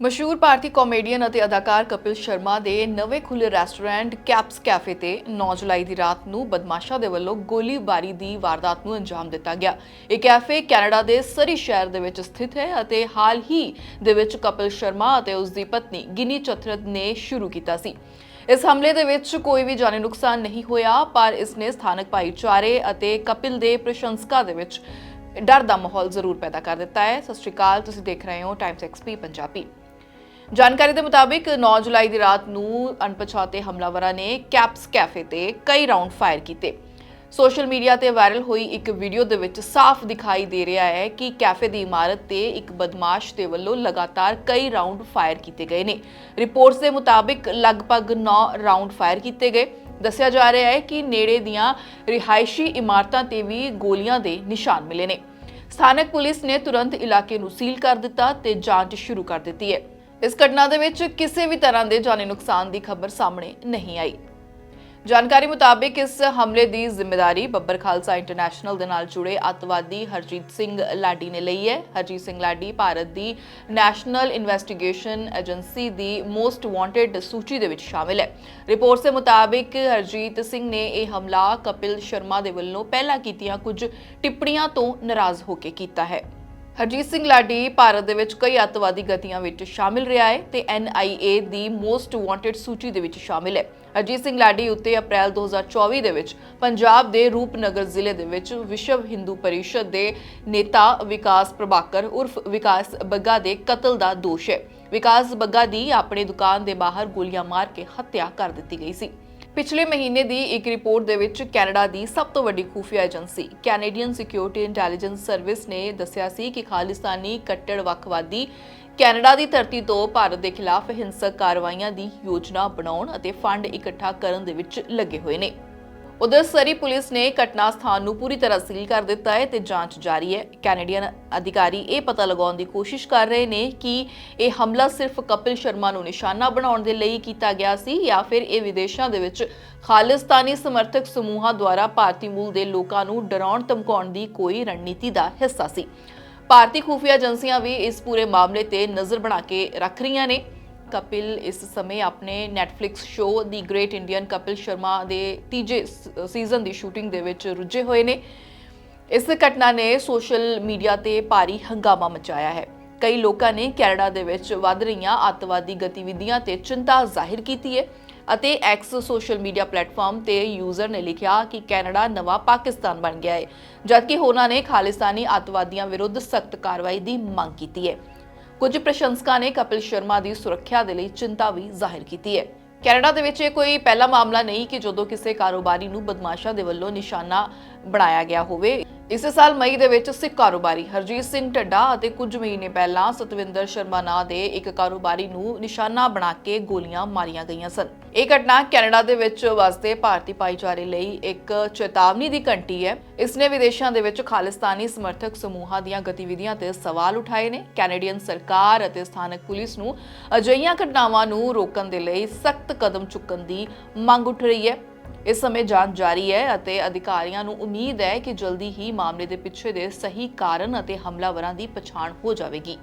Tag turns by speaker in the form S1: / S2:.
S1: ਮਸ਼ਹੂਰ ਭਾਰਤੀ ਕਾਮੇਡੀਅਨ ਅਤੇ ਅਦਾਕਾਰ ਕਪਿਲ ਸ਼ਰਮਾ ਦੇ ਨਵੇਂ ਖੁੱਲੇ ਰੈਸਟੋਰੈਂਟ ਕੈਪਸ ਕੈਫੇ ਤੇ 9 ਜੁਲਾਈ ਦੀ ਰਾਤ ਨੂੰ ਬਦਮਾਸ਼ਾਂ ਦੇ ਵੱਲੋਂ ਗੋਲੀਬਾਰੀ ਦੀ ਵਾਰਦਾਤ ਨੂੰ ਅੰਜਾਮ ਦਿੱਤਾ ਗਿਆ। ਇਹ ਕੈਫੇ ਕੈਨੇਡਾ ਦੇ ਸਰੀ ਸ਼ਹਿਰ ਦੇ ਵਿੱਚ ਸਥਿਤ ਹੈ ਅਤੇ ਹਾਲ ਹੀ ਦੇ ਵਿੱਚ ਕਪਿਲ ਸ਼ਰਮਾ ਅਤੇ ਉਸ ਦੀ ਪਤਨੀ ਗਿਨੀ ਚਥਰਤ ਨੇ ਸ਼ੁਰੂ ਕੀਤਾ ਸੀ। ਇਸ ਹਮਲੇ ਦੇ ਵਿੱਚ ਕੋਈ ਵੀ ਜਾਨੀ ਨੁਕਸਾਨ ਨਹੀਂ ਹੋਇਆ, ਪਰ ਇਸ ਨੇ ਸਥਾਨਕ ਭਾਈਚਾਰੇ ਅਤੇ ਕਪਿਲ ਦੇ ਪ੍ਰਸ਼ੰਸਕਾਂ ਦੇ ਵਿੱਚ ਡਰ ਦਾ ਮਾਹੌਲ ਜ਼ਰੂਰ ਪੈਦਾ ਕਰ ਦਿੱਤਾ ਹੈ। ਸਤਿ ਸ਼੍ਰੀ ਅਕਾਲ, ਤੁਸੀਂ ਦੇਖ ਰਹੇ ਹੋ ਟਾਈਮਸ ਐਕਸਪੀ ਪੰਜਾਬੀ। ਜਾਣਕਾਰੀ ਦੇ ਮੁਤਾਬਿਕ 9 ਜੁਲਾਈ ਦੀ ਰਾਤ ਨੂੰ ਅਣਪਛਾਤੇ ਹਮਲਾਵਰਾਂ ਨੇ ਕੈਪਸ ਕੈਫੇ ਤੇ ਕਈ ਰਾਉਂਡ ਫਾਇਰ ਕੀਤੇ। ਸੋਸ਼ਲ ਮੀਡੀਆ ਤੇ ਵਾਇਰਲ ਹੋਈ ਇੱਕ ਵੀਡੀਓ ਦੇ ਵਿੱਚ ਸਾਫ਼ ਦਿਖਾਈ ਦੇ ਰਿਹਾ ਹੈ ਕਿ ਕੈਫੇ ਦੀ ਇਮਾਰਤ ਤੇ ਇੱਕ ਬਦਮਾਸ਼ ਦੇ ਵੱਲੋਂ ਲਗਾਤਾਰ ਕਈ ਰਾਉਂਡ ਫਾਇਰ ਕੀਤੇ ਗਏ ਨੇ। ਰਿਪੋਰਟਸ ਦੇ ਮੁਤਾਬਿਕ ਲਗਭਗ 9 ਰਾਉਂਡ ਫਾਇਰ ਕੀਤੇ ਗਏ। ਦੱਸਿਆ ਜਾ ਰਿਹਾ ਹੈ ਕਿ ਨੇੜੇ ਦੀਆਂ ਰਿਹਾਇਸ਼ੀ ਇਮਾਰਤਾਂ ਤੇ ਵੀ ਗੋਲੀਆਂ ਦੇ ਨਿਸ਼ਾਨ ਮਿਲੇ ਨੇ। ਸਥਾਨਕ ਪੁਲਿਸ ਨੇ ਤੁਰੰਤ ਇਲਾਕੇ ਨੂੰ ਸੀਲ ਕਰ ਦਿੱਤਾ ਤੇ ਜਾਂਚ ਸ਼ੁਰੂ ਕਰ ਦਿੱਤੀ ਹੈ। ਇਸ ਘਟਨਾ ਦੇ ਵਿੱਚ ਕਿਸੇ ਵੀ ਤਰ੍ਹਾਂ ਦੇ ਜਾਨੀ ਨੁਕਸਾਨ ਦੀ ਖਬਰ ਸਾਹਮਣੇ ਨਹੀਂ ਆਈ। ਜਾਣਕਾਰੀ ਮੁਤਾਬਿਕ ਇਸ ਹਮਲੇ ਦੀ ਜ਼ਿੰਮੇਵਾਰੀ ਬੱਬਰ ਖਾਲਸਾ ਇੰਟਰਨੈਸ਼ਨਲ ਦੇ ਨਾਲ ਜੁੜੇ ਅੱਤਵਾਦੀ ਹਰਜੀਤ ਸਿੰਘ ਲਾਡੀ ਨੇ ਲਈ ਹੈ। ਹਰਜੀਤ ਸਿੰਘ ਲਾਡੀ ਭਾਰਤ ਦੀ ਨੈਸ਼ਨਲ ਇਨਵੈਸਟੀਗੇਸ਼ਨ ਏਜੰਸੀ ਦੀ ਮੋਸਟ ਵਾਂਟਡ ਸੂਚੀ ਦੇ ਵਿੱਚ ਸ਼ਾਮਿਲ ਹੈ। ਰਿਪੋਰਟਸ ਦੇ ਮੁਤਾਬਿਕ ਹਰਜੀਤ ਸਿੰਘ ਨੇ ਇਹ ਹਮਲਾ ਕਪਿਲ ਸ਼ਰਮਾ ਦੇ ਵੱਲੋਂ ਪਹਿਲਾਂ ਕੀਤੀਆਂ ਕੁਝ ਟਿੱਪਣੀਆਂ ਤੋਂ ਨਾਰਾਜ਼ ਹੋ ਕੇ ਕੀਤਾ ਹੈ। ਹਰਜੀਤ ਸਿੰਘ ਲਾਡੀ ਭਾਰਤ ਦੇ ਵਿੱਚ ਕਈ ਅੱਤਵਾਦੀ ਗਤੀਆਂ ਵਿੱਚ ਸ਼ਾਮਿਲ ਰਿਹਾ ਹੈ ਤੇ NIA ਦੀ ਮੋਸਟ ਵਾਂਟਡ ਸੂਚੀ ਦੇ ਵਿੱਚ ਸ਼ਾਮਿਲ ਹੈ। ਹਰਜੀਤ ਸਿੰਘ ਲਾਡੀ ਉੱਤੇ ਅਪ੍ਰੈਲ 2024 ਦੇ ਵਿੱਚ ਪੰਜਾਬ ਦੇ ਰੂਪਨਗਰ ਜ਼ਿਲ੍ਹੇ ਦੇ ਵਿੱਚ ਵਿਸ਼ਵ ਹਿੰਦੂ ਪਰਿਸ਼ਦ ਦੇ ਨੇਤਾ ਵਿਕਾਸ ਪ੍ਰਭਾਕਰ ਉਰਫ ਵਿਕਾਸ ਬੱਗਾ ਦੇ ਕਤਲ ਦਾ ਦੋਸ਼ ਹੈ। ਵਿਕਾਸ ਬੱਗਾ ਦੀ ਆਪਣੀ ਦੁਕਾਨ ਦੇ ਬਾਹਰ ਗੋਲੀਆਂ ਮਾਰ ਕੇ ਹੱਤਿਆ ਕਰ ਦਿੱਤੀ ਗਈ ਸੀ। ਪਿਛਲੇ ਮਹੀਨੇ ਦੀ ਇੱਕ ਰਿਪੋਰਟ ਦੇ ਵਿੱਚ ਕੈਨੇਡਾ ਦੀ ਸਭ ਤੋਂ ਵੱਡੀ ਖੂਫੀਆ agency, Canadian Security Intelligence Service ਨੇ ਦੱਸਿਆ ਸੀ ਕਿ ਖਾਲਿਸਤਾਨੀ ਕੱਟੜ ਵੱਖਵਾਦੀ ਕੈਨੇਡਾ ਦੀ ਧਰਤੀ ਤੋਂ ਭਾਰਤ ਦੇ ਖਿਲਾਫ ਹਿੰਸਕ ਕਾਰਵਾਈਆਂ ਦੀ ਯੋਜਨਾ ਬਣਾਉਣ ਅਤੇ ਫੰਡ ਇਕੱਠਾ ਕਰਨ ਦੇ ਵਿੱਚ ਲੱਗੇ ਹੋਏ ਨੇ। ਉਧਰ ਸਰੀ ਪੁਲਿਸ ਨੇ ਘਟਨਾ ਸਥਾਨ ਨੂੰ ਪੂਰੀ ਤਰ੍ਹਾਂ ਸੀਲ ਕਰ ਦਿੱਤਾ ਹੈ ਤੇ ਜਾਂਚ ਜਾਰੀ ਹੈ। ਕੈਨੇਡੀਅਨ ਅਧਿਕਾਰੀ ਇਹ ਪਤਾ ਲਗਾਉਣ ਦੀ ਕੋਸ਼ਿਸ਼ ਕਰ ਰਹੇ ਨੇ ਕਿ ਇਹ ਹਮਲਾ ਸਿਰਫ ਕਪਿਲ ਸ਼ਰਮਾ ਨੂੰ ਨਿਸ਼ਾਨਾ ਬਣਾਉਣ ਦੇ ਲਈ ਕੀਤਾ ਗਿਆ ਸੀ ਜਾਂ ਫਿਰ ਇਹ ਵਿਦੇਸ਼ਾਂ ਦੇ ਵਿੱਚ ਖਾਲਿਸਤਾਨੀ ਸਮਰਥਕ ਸਮੂਹਾਂ ਦੁਆਰਾ ਭਾਰਤੀ ਮੂਲ ਦੇ ਲੋਕਾਂ ਨੂੰ ਡਰਾਉਣ, ਧਮਕਾਉਣ ਦੀ ਕੋਈ ਰਣਨੀਤੀ ਦਾ ਹਿੱਸਾ ਸੀ। ਭਾਰਤੀ ਖੂਫੀਆ ਏਜੰਸੀਆਂ ਵੀ ਇਸ ਪੂਰੇ ਮਾਮਲੇ ਤੇ ਨਜ਼ਰ ਬਣਾ ਕੇ ਰੱਖ ਰਹੀਆਂ ਨੇ। ਕਪਿਲ ਇਸ ਸਮੇਂ ਆਪਣੇ Netflix show The Great Indian Kapil Sharma ਦੇ ਤੀਜੇ ਸੀਜ਼ਨ ਦੀ ਸ਼ੂਟਿੰਗ ਦੇ ਵਿੱਚ ਰੁੱਝੇ ਹੋਏ ਨੇ। ਇਸ ਘਟਨਾ ਨੇ ਸੋਸ਼ਲ ਮੀਡੀਆ ਤੇ ਭਾਰੀ ਹੰਗਾਮਾ ਮਚਾਇਆ ਹੈ। ਕਈ ਲੋਕਾਂ ਨੇ ਕੈਨੇਡਾ ਦੇ ਵਿੱਚ ਵੱਧ ਰਹੀਆਂ ਅੱਤਵਾਦੀ ਗਤੀਵਿਧੀਆਂ ਤੇ ਚਿੰਤਾ ਜ਼ਾਹਿਰ ਕੀਤੀ ਹੈ ਅਤੇ ਐਕਸ ਸੋਸ਼ਲ ਮੀਡੀਆ ਪਲੇਟਫਾਰਮ ਤੇ ਯੂਜ਼ਰ ਨੇ ਲਿਖਿਆ ਕਿ ਕੈਨੇਡਾ ਨਵਾਂ ਪਾਕਿਸਤਾਨ ਬਣ ਗਿਆ ਹੈ, ਜਦਕਿ ਉਹਨਾਂ ਨੇ ਖਾਲਿਸਤਾਨੀ ਅੱਤਵਾਦੀਆਂ ਵਿਰੁੱਧ ਸਖਤ ਕਾਰਵਾਈ ਦੀ ਮੰਗ ਕੀਤੀ ਹੈ। ਕੁਝ ਪ੍ਰਸ਼ੰਸਕਾਂ ਨੇ ਕਪਿਲ ਸ਼ਰਮਾ ਦੀ ਸੁਰੱਖਿਆ ਦੇ ਲਈ ਚਿੰਤਾ ਵੀ ਜ਼ਾਹਿਰ ਕੀਤੀ ਹੈ। ਕੈਨੇਡਾ ਦੇ ਵਿੱਚ ਇਹ ਕੋਈ ਪਹਿਲਾ ਮਾਮਲਾ ਨਹੀਂ ਕਿ ਜਦੋਂ ਕਿਸੇ ਕਾਰੋਬਾਰੀ ਨੂੰ ਬਦਮਾਸ਼ਾਂ ਦੇ ਵੱਲੋਂ ਨਿਸ਼ਾਨਾ ਬਣਾਇਆ ਗਿਆ ਹੋਵੇ। ਇਸੇ ਸਾਲ ਮਈ ਦੇ ਵਿੱਚ ਸਿੱਖ ਕਾਰੋਬਾਰੀ ਹਰਜੀਤ ਸਿੰਘ ਢੱਡਾ ਅਤੇ ਕੁਝ ਮਹੀਨੇ ਪਹਿਲਾਂ ਸਤਵਿੰਦਰ ਸ਼ਰਮਾ ਨਾਂ ਦੇ ਇੱਕ ਕਾਰੋਬਾਰੀ ਨੂੰ ਨਿਸ਼ਾਨਾ ਬਣਾ ਕੇ ਗੋਲੀਆਂ ਮਾਰੀਆਂ ਗਈਆਂ ਸਨ। ਇਹ ਘਟਨਾ ਕੈਨੇਡਾ ਦੇ ਵਿੱਚ ਵਸਦੇ ਭਾਰਤੀ ਭਾਈਚਾਰੇ ਲਈ ਇੱਕ ਚੇਤਾਵਨੀ ਦੀ ਘੰਟੀ ਹੈ। ਇਸ ਨੇ ਵਿਦੇਸ਼ਾਂ ਦੇ ਵਿੱਚ ਖਾਲਿਸਤਾਨੀ ਸਮਰਥਕ ਸਮੂਹਾਂ ਦੀਆਂ ਗਤੀਵਿਧੀਆਂ ਤੇ ਸਵਾਲ ਉਠਾਏ ਨੇ। ਕੈਨੇਡੀਅਨ ਸਰਕਾਰ ਅਤੇ ਸਥਾਨਕ ਪੁਲਿਸ ਨੂੰ ਅਜਿਹੀਆਂ ਘਟਨਾਵਾਂ ਨੂੰ ਰੋਕਣ ਦੇ ਲਈ ਸਖਤ ਕਦਮ ਚੁੱਕਣ ਦੀ ਮੰਗ ਉੱਠ ਰਹੀ ਹੈ। ਇਸ ਸਮੇਂ ਜਾਂਚ ਜਾਰੀ ਹੈ ਅਤੇ ਅਧਿਕਾਰੀਆਂ ਨੂੰ ਉਮੀਦ ਹੈ ਕਿ ਜਲਦੀ ਹੀ ਮਾਮਲੇ ਦੇ ਪਿੱਛੇ ਦੇ ਸਹੀ ਕਾਰਨ ਅਤੇ ਹਮਲਾਵਰਾਂ ਦੀ ਪਛਾਣ ਹੋ ਜਾਵੇਗੀ।